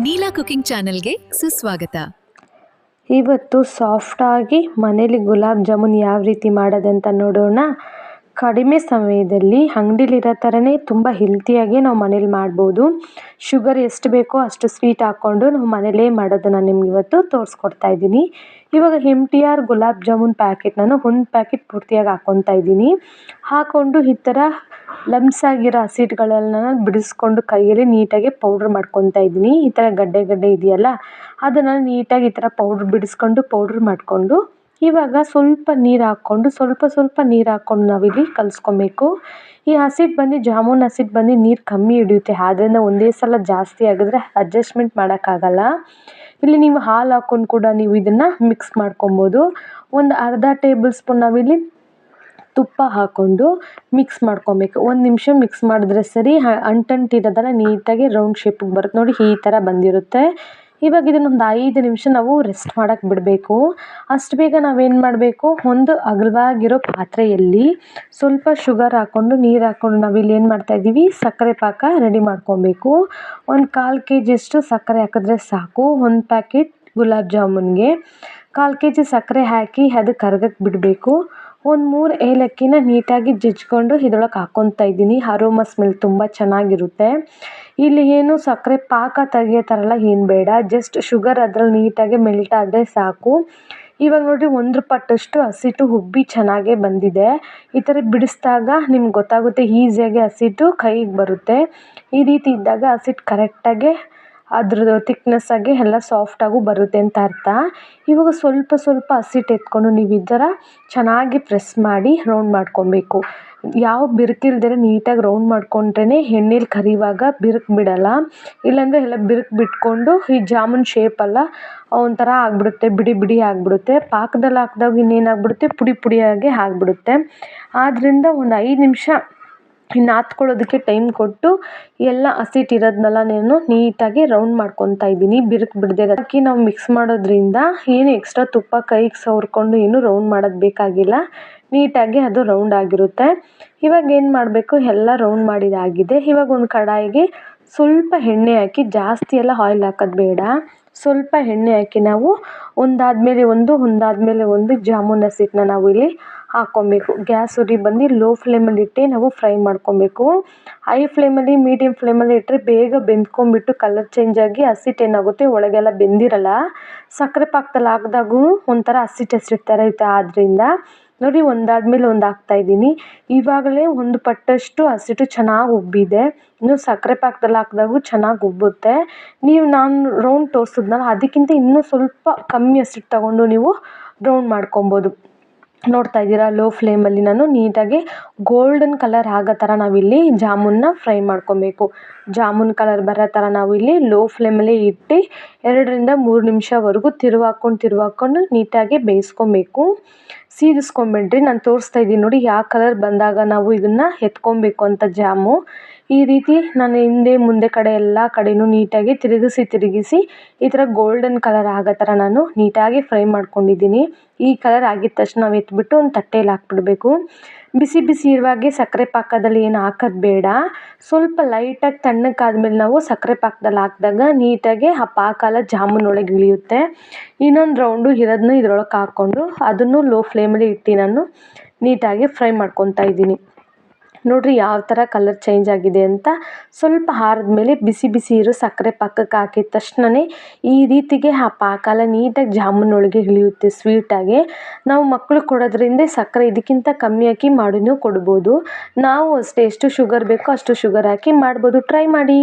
Neela cooking ಚಾನೆಲ್ಗೆ ಸುಸ್ವಾಗತ. ಇವತ್ತು ಸಾಫ್ಟಾಗಿ ಮನೇಲಿ ಗುಲಾಬ್ ಜಾಮೂನ್ ಯಾವ ರೀತಿ ಮಾಡೋದಂತ ನೋಡೋಣ. ಕಡಿಮೆ ಸಮಯದಲ್ಲಿ ಅಂಗಡಿಲಿರೋ ಥರನೇ ತುಂಬ ಹೆಲ್ತಿಯಾಗಿ ನಾವು ಮನೇಲಿ ಮಾಡ್ಬೋದು. ಶುಗರ್ ಎಷ್ಟು ಬೇಕೋ ಅಷ್ಟು ಸ್ವೀಟ್ ಹಾಕ್ಕೊಂಡು ನಾವು ಮನೇಲೇ ಮಾಡೋದನ್ನು ನಿಮ್ಗೆ ಇವತ್ತು ತೋರಿಸ್ಕೊಡ್ತಾ ಇದ್ದೀನಿ. ಇವಾಗ M T R gulab jamun packet ನಾನು ಒಂದು ಪ್ಯಾಕೆಟ್ ಪೂರ್ತಿಯಾಗಿ ಹಾಕ್ಕೊತಾ ಇದ್ದೀನಿ. ಹಾಕ್ಕೊಂಡು ಈ ಥರ ಲಮ್ಸ್ ಆಗಿರೋ ಹಸಿಟ್ಟುಗಳೆಲ್ಲ ಬಿಡಿಸ್ಕೊಂಡು ಕೈಯಲ್ಲಿ ನೀಟಾಗಿ ಪೌಡ್ರ್ ಮಾಡ್ಕೊತಾ ಇದ್ದೀನಿ. ಈ ಥರ ಗಡ್ಡೆ ಗಡ್ಡೆ ಇದೆಯಲ್ಲ ಅದನ್ನು ನೀಟಾಗಿ ಈ ಥರ ಪೌಡ್ರ್ ಬಿಡಿಸ್ಕೊಂಡು ಪೌಡ್ರ್ ಮಾಡಿಕೊಂಡು, ಇವಾಗ ಸ್ವಲ್ಪ ನೀರು ಹಾಕ್ಕೊಂಡು, ಸ್ವಲ್ಪ ಸ್ವಲ್ಪ ನೀರು ಹಾಕ್ಕೊಂಡು ನಾವಿಲ್ಲಿ ಕಲಿಸ್ಕೊಬೇಕು. ಈ ಹಸಿಟ್ಟು ಬಂದು, ಜಾಮೂನ್ ಹಸಿಟ್ಟು ಬಂದು ನೀರು ಕಮ್ಮಿ ಹಿಡಿಯುತ್ತೆ. ಆದ್ದರಿಂದ ಒಂದೇ ಸಲ ಜಾಸ್ತಿ ಆಗಿದ್ರೆ ಅಡ್ಜಸ್ಟ್ಮೆಂಟ್ ಮಾಡೋಕ್ಕಾಗಲ್ಲ. ಇಲ್ಲಿ ನೀವು ಹಾಲು ಹಾಕ್ಕೊಂಡು ಕೂಡ ನೀವು ಇದನ್ನು ಮಿಕ್ಸ್ ಮಾಡ್ಕೊಬೋದು. ಒಂದು ಅರ್ಧ ಟೇಬಲ್ ಸ್ಪೂನ್ ನಾವಿಲ್ಲಿ ತುಪ್ಪ ಹಾಕ್ಕೊಂಡು ಮಿಕ್ಸ್ ಮಾಡ್ಕೊಬೇಕು. ಒಂದು ನಿಮಿಷ ಮಿಕ್ಸ್ ಮಾಡಿದ್ರೆ ಸರಿ ಅಂಟಂಟಿರೋದೆಲ್ಲ ನೀಟಾಗಿ ರೌಂಡ್ ಶೇಪಿಗೆ ಬರುತ್ತೆ. ನೋಡಿ ಈ ಥರ ಬಂದಿರುತ್ತೆ. ಇವಾಗ ಇದನ್ನ ಒಂದು ಐದು ನಿಮಿಷ ನಾವು ರೆಸ್ಟ್ ಮಾಡೋಕ್ಕೆ ಬಿಡಬೇಕು. ಅಷ್ಟು ಬೇಗ ನಾವೇನು ಮಾಡಬೇಕು? ಒಂದು ಅಗಲವಾಗಿರೋ ಪಾತ್ರೆಯಲ್ಲಿ ಸ್ವಲ್ಪ ಶುಗರ್ ಹಾಕ್ಕೊಂಡು ನೀರು ಹಾಕ್ಕೊಂಡು ನಾವಿಲ್ಲಿ ಏನು ಮಾಡ್ತಾಯಿದ್ದೀವಿ ಸಕ್ಕರೆ ಪಾಕ ರೆಡಿ ಮಾಡ್ಕೊಬೇಕು. ಒಂದು ಕಾಲು ಕೆ ಜಿಯಷ್ಟು ಸಕ್ಕರೆ ಹಾಕಿದ್ರೆ ಸಾಕು. ಒಂದು ಪ್ಯಾಕೆಟ್ ಗುಲಾಬ್ ಜಾಮೂನ್ಗೆ. ಕಾಲು ಕೆ ಜಿ ಸಕ್ಕರೆ ಹಾಕಿ ಅದು ಕರ್ಗಕ್ಕೆ ಬಿಡಬೇಕು. ಒಂದು ಮೂರು ಏಲಕ್ಕಿನ ನೀಟಾಗಿ ಜಜ್ಜಿಕೊಂಡು ಇದ್ರೊಳಗೆ ಹಾಕ್ಕೊತಾ ಇದ್ದೀನಿ. ಅರೋಮ ಸ್ಮೆಲ್ ತುಂಬ ಚೆನ್ನಾಗಿರುತ್ತೆ. ಇಲ್ಲಿ ಏನು ಸಕ್ಕರೆ ಪಾಕ ತೆಗಿಯೋ ಏನು ಬೇಡ. ಜಸ್ಟ್ ಶುಗರ್ ಅದ್ರಲ್ಲಿ ನೀಟಾಗಿ ಮೆಲ್ಟ್ ಆದರೆ ಸಾಕು. ಇವಾಗ ನೋಡಿ ಒಂದು ಪಟ್ಟಷ್ಟು ಹಸಿಟ್ಟು ಉಬ್ಬಿ ಚೆನ್ನಾಗೇ ಬಂದಿದೆ. ಈ ಥರ ಬಿಡಿಸಿದಾಗ ನಿಮ್ಗೆ ಗೊತ್ತಾಗುತ್ತೆ, ಈಸಿಯಾಗಿ ಹಸಿಟ್ಟು ಕೈಗೆ ಬರುತ್ತೆ. ಈ ರೀತಿ ಇದ್ದಾಗ ಹಸಿಟ್ಟು ಕರೆಕ್ಟಾಗಿ ಅದ್ರದ್ದು ತಿಕ್ನೆಸ್ ಆಗಿ ಎಲ್ಲ ಸಾಫ್ಟಾಗೂ ಬರುತ್ತೆ ಅಂತ ಅರ್ಥ. ಇವಾಗ ಸ್ವಲ್ಪ ಸ್ವಲ್ಪ ಹಸಿಟ್ಟು ಎತ್ಕೊಂಡು ನೀವು ಈ ಥರ ಚೆನ್ನಾಗಿ ಪ್ರೆಸ್ ಮಾಡಿ ರೌಂಡ್ ಮಾಡ್ಕೊಬೇಕು. ಯಾವ ಬಿರುಕಿಲ್ದೇ ನೀಟಾಗಿ ರೌಂಡ್ ಮಾಡ್ಕೊಂಡ್ರೇ ಎಣ್ಣೆಲಿ ಕರಿಯುವಾಗ ಬಿರುಕು ಬಿಡಲ್ಲ. ಇಲ್ಲಾಂದರೆ ಎಲ್ಲ ಬಿರುಕು ಬಿಟ್ಕೊಂಡು ಈ ಜಾಮೂನ್ ಶೇಪೆಲ್ಲ ಒಂಥರ ಆಗಿಬಿಡುತ್ತೆ, ಬಿಡಿ ಬಿಡಿ ಆಗಿಬಿಡುತ್ತೆ. ಪಾಕದಲ್ಲಿ ಹಾಕ್ದಾಗ ಇನ್ನೇನಾಗ್ಬಿಡುತ್ತೆ ಪುಡಿ ಪುಡಿಯಾಗಿ ಆಗಿಬಿಡುತ್ತೆ. ಆದ್ದರಿಂದ ಒಂದು ಐದು ನಿಮಿಷ ನಾದ್ಕೊಳ್ಳೋದಕ್ಕೆ ಟೈಮ್ ಕೊಟ್ಟು ಎಲ್ಲ ಹಸಿಟ್ಟು ಇರೋದನ್ನೆಲ್ಲ ನಾನು ನೀಟಾಗಿ ರೌಂಡ್ ಮಾಡ್ಕೊತಾ ಇದ್ದೀನಿ. ಬಿರುಕು ಬಿಡದೆ ಅಕ್ಕಿ ನಾವು ಮಿಕ್ಸ್ ಮಾಡೋದ್ರಿಂದ ಏನು ಎಕ್ಸ್ಟ್ರಾ ತುಪ್ಪ, ಕೈಗೆ ಸವರ್ಕೊಂಡು ಏನು ರೌಂಡ್ ಮಾಡೋದು ಬೇಕಾಗಿಲ್ಲ. ನೀಟಾಗಿ ಅದು ರೌಂಡ್ ಆಗಿರುತ್ತೆ. ಇವಾಗ ಏನು ಮಾಡಬೇಕು? ಎಲ್ಲ ರೌಂಡ್ ಮಾಡಿದಾಗಿದೆ ಇವಾಗ ಒಂದು ಕಡಾಯಿಗೆ ಸ್ವಲ್ಪ ಎಣ್ಣೆ ಹಾಕಿ ಜಾಸ್ತಿ ಎಲ್ಲ ಆಯಿಲ್ ಹಾಕೋದು ಬೇಡ. ಸ್ವಲ್ಪ ಎಣ್ಣೆ ಹಾಕಿ ನಾವು ಒಂದಾದ ಮೇಲೆ ಒಂದು ಒಂದಾದ ಮೇಲೆ ಒಂದು ಜಾಮೂನ್ ಹಸಿಟ್ಟನ್ನ ನಾವು ಇಲ್ಲಿ ಹಾಕ್ಕೊಬೇಕು ಗ್ಯಾಸ್ ಉರಿ ಬಂದು ಲೋ ಫ್ಲೇಮಲ್ಲಿ ಇಟ್ಟು ನಾವು ಫ್ರೈ ಮಾಡ್ಕೊಬೇಕು. ಹೈ ಫ್ಲೇಮಲ್ಲಿ ಮೀಡಿಯಮ್ ಫ್ಲೇಮಲ್ಲಿ ಇಟ್ಟರೆ ಬೇಗ ಬೆಂದ್ಕೊಂಬಿಟ್ಟು ಕಲರ್ ಚೇಂಜ್ ಆಗಿ ಹಸಿಟ್ಟು ಏನಾಗುತ್ತೆ ಒಳಗೆಲ್ಲ ಬೆಂದಿರಲ್ಲ. ಸಕ್ಕರೆ ಪಾಕದಲ್ಲಿ ಹಾಕ್ದಾಗೂ ಒಂಥರ ಹಸಿಟ್ಟು ಹಸಿಟ್ಟು ಥರ ಇರುತ್ತೆ. ಆದ್ದರಿಂದ ನೋಡಿ ಒಂದಾದ್ಮೇಲೆ ಒಂದು ಹಾಕ್ತಾಯಿದ್ದೀನಿ ಇವಾಗಲೇ ಒಂದು ಪಟ್ಟಷ್ಟು ಹಸಿಟ್ಟು ಚೆನ್ನಾಗಿ ಉಬ್ಬಿದೆ. ಇನ್ನು ಸಕ್ಕರೆ ಪಾಕದಲ್ಲಿ ಹಾಕಿದಾಗೂ ಚೆನ್ನಾಗಿ ಉಬ್ಬುತ್ತೆ. ನೀವು ನಾನು ರೌಂಡ್ ತೋರಿಸಿದ್ನಲ್ಲ, ಅದಕ್ಕಿಂತ ಇನ್ನೂ ಸ್ವಲ್ಪ ಕಮ್ಮಿ ಹಸಿಟ್ಟು ತಗೊಂಡು ನೀವು ರೌಂಡ್ ಮಾಡ್ಕೊಬೋದು. ನೋಡ್ತಾ ಇದ್ದೀರಾ? ಲೋ ಫ್ಲೇಮಲ್ಲಿ ನಾನು ನೀಟಾಗಿ ಗೋಲ್ಡನ್ ಕಲರ್ ಆಗೋ ಥರ ನಾವಿಲ್ಲಿ ಜಾಮೂನ್ನ ಫ್ರೈ ಮಾಡ್ಕೊಬೇಕು. ಜಾಮೂನ್ ಕಲರ್ ಬರೋ ಥರ ನಾವಿಲ್ಲಿ ಲೋ ಫ್ಲೇಮಲ್ಲಿ ಇಟ್ಟು ಎರಡರಿಂದ ಮೂರು ನಿಮಿಷವರೆಗೂ ತಿರುವಾಕೊಂಡು ಹಾಕ್ಕೊಂಡು ತಿರುವ ಹಾಕ್ಕೊಂಡು ನೀಟಾಗಿ ಬೇಯಿಸ್ಕೊಬೇಕು. ಸೀದಿಸ್ಕೊಂಬಿಡ್ರಿ ನಾನು ತೋರಿಸ್ತಾ ಇದ್ದೀನಿ ನೋಡಿ, ಯಾವ ಕಲರ್ ಬಂದಾಗ ನಾವು ಇದನ್ನು ಎತ್ಕೊಬೇಕು ಅಂತ ಜಾಮು. ಈ ರೀತಿ ನಾನು ಹಿಂದೆ ಮುಂದೆ ಕಡೆ ಎಲ್ಲ ಕಡೆಯೂ ನೀಟಾಗಿ ತಿರುಗಿಸಿ ತಿರುಗಿಸಿ ಈ ಥರ ಗೋಲ್ಡನ್ ಕಲರ್ ಆಗೋ ಥರ ನಾನು ನೀಟಾಗಿ ಫ್ರೈ ಮಾಡ್ಕೊಂಡಿದ್ದೀನಿ. ಈ ಕಲರ್ ಆಗಿದ ತಕ್ಷಣ ನಾವು ಎತ್ಬಿಟ್ಟು ಒಂದು ತಟ್ಟೆಯಲ್ಲಿ ಹಾಕ್ಬಿಡ್ಬೇಕು. ಬಿಸಿ ಬಿಸಿ ಇರುವಾಗೆ ಸಕ್ಕರೆ ಪಾಕದಲ್ಲಿ ಏನು ಹಾಕೋದು ಬೇಡ. ಸ್ವಲ್ಪ ಲೈಟಾಗಿ ತಣ್ಣಕ್ಕಾದ್ಮೇಲೆ ನಾವು ಸಕ್ಕರೆ ಪಾಕದಲ್ಲಿ ಹಾಕಿದಾಗ ನೀಟಾಗಿ ಆ ಪಾಕ ಎಲ್ಲ ಜಾಮೂನ್ ಒಳಗೆ ಇಳಿಯುತ್ತೆ. ಇನ್ನೊಂದು ರೌಂಡು ಇರೋದನ್ನ ಇದ್ರೊಳಗೆ ಹಾಕ್ಕೊಂಡು ಅದನ್ನು ಲೋ ಫ್ಲೇಮಲ್ಲಿ ಇಟ್ಟು ನಾನು ನೀಟಾಗಿ ಫ್ರೈ ಮಾಡ್ಕೊತಾ ಇದ್ದೀನಿ. ನೋಡಿರಿ ಯಾವ ಥರ ಕಲರ್ ಚೇಂಜ್ ಆಗಿದೆ ಅಂತ. ಸ್ವಲ್ಪ ಆರಿದ ಮೇಲೆ ಬಿಸಿ ಬಿಸಿ ಇರೋ ಸಕ್ಕರೆ ಪಾಕಕ್ಕೆ ಹಾಕಿದ ತಕ್ಷಣವೇ ಈ ರೀತಿಗೆ ಆ ಪಾಕ ಎಲ್ಲ ನೀಟಾಗಿ ಜಾಮೂನೊಳಗೆ ಇಳಿಯುತ್ತೆ ಸ್ವೀಟಾಗಿ ನಾವು ಮಕ್ಕಳು ಕೊಡೋದ್ರಿಂದ ಸಕ್ಕರೆ ಇದಕ್ಕಿಂತ ಕಮ್ಮಿ ಹಾಕಿ ಮಾಡಿನೂ ಕೊಡ್ಬೋದು. ನಾವು ಅಷ್ಟೇ ಎಷ್ಟು ಶುಗರ್ ಬೇಕೋ ಅಷ್ಟು ಶುಗರ್ ಹಾಕಿ ಮಾಡ್ಬೋದು. ಟ್ರೈ ಮಾಡಿ.